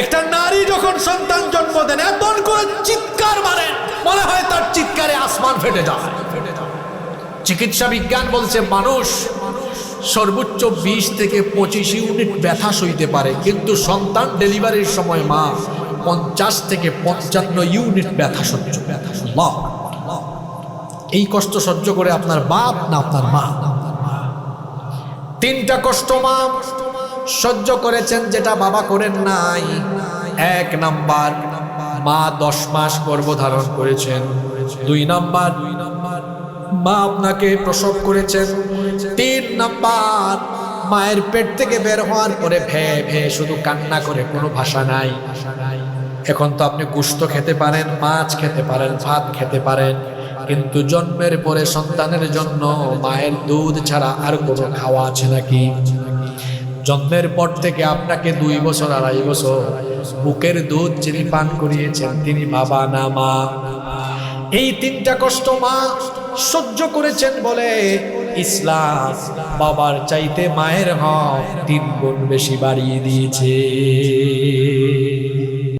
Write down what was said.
একটা নারী যখন সন্তান জন্ম দেন, এমন করে চিৎকার মারেন, মনে হয় তার চিৎকারে আসমান ফেটে যায় চিকিৎসা বিজ্ঞান বলছে, মানুষ সর্বোচ্চ বিশ থেকে পঁচিশ ইউনিট ব্যথা সইতে পারে, কিন্তু সন্তান ডেলিভারির সময় মা পঞ্চাশ থেকে পঞ্চান্ন ইউনিট ব্যথা সহ্য ব্যথা। এই কষ্ট সহ্য করে আপনার বাপ না আপনার মা? তিনটা কষ্ট মা। সহ্য করেছেন যেটা বাবা করেন নাই। এক নাম্বার, মা দশ মাস গর্ভধারণ করেছেন। দুই নাম্বার, মা আপনাকে প্রসব করেছেন। তিন নাম্বার, মায়ের পেট থেকে বের হওয়ার পরে ভে ভে শুধু কান্না করে, কোনো ভাষা নাই। এখন তো আপনি গুস্ত খেতে পারেন, মাছ খেতে পারেন, ভাত খেতে পারেন। কিন্তু জন্মের পরে সন্তানের জন্য মায়ের দুধ ছাড়া আর কোনো খাওয়া আছে নাকি? জন্মের পর থেকে আপনাকে দুই বছর, আড়াই বছর বুকের দুধ যিনি পান করিয়েছেন, তিনি বাবা না মা। এই তিনটা কষ্ট মা সহ্য করেছেন বলে ইসলাম বাবার চাইতে মায়ের হক তিন গুণ বেশি বাড়িয়ে দিয়েছে।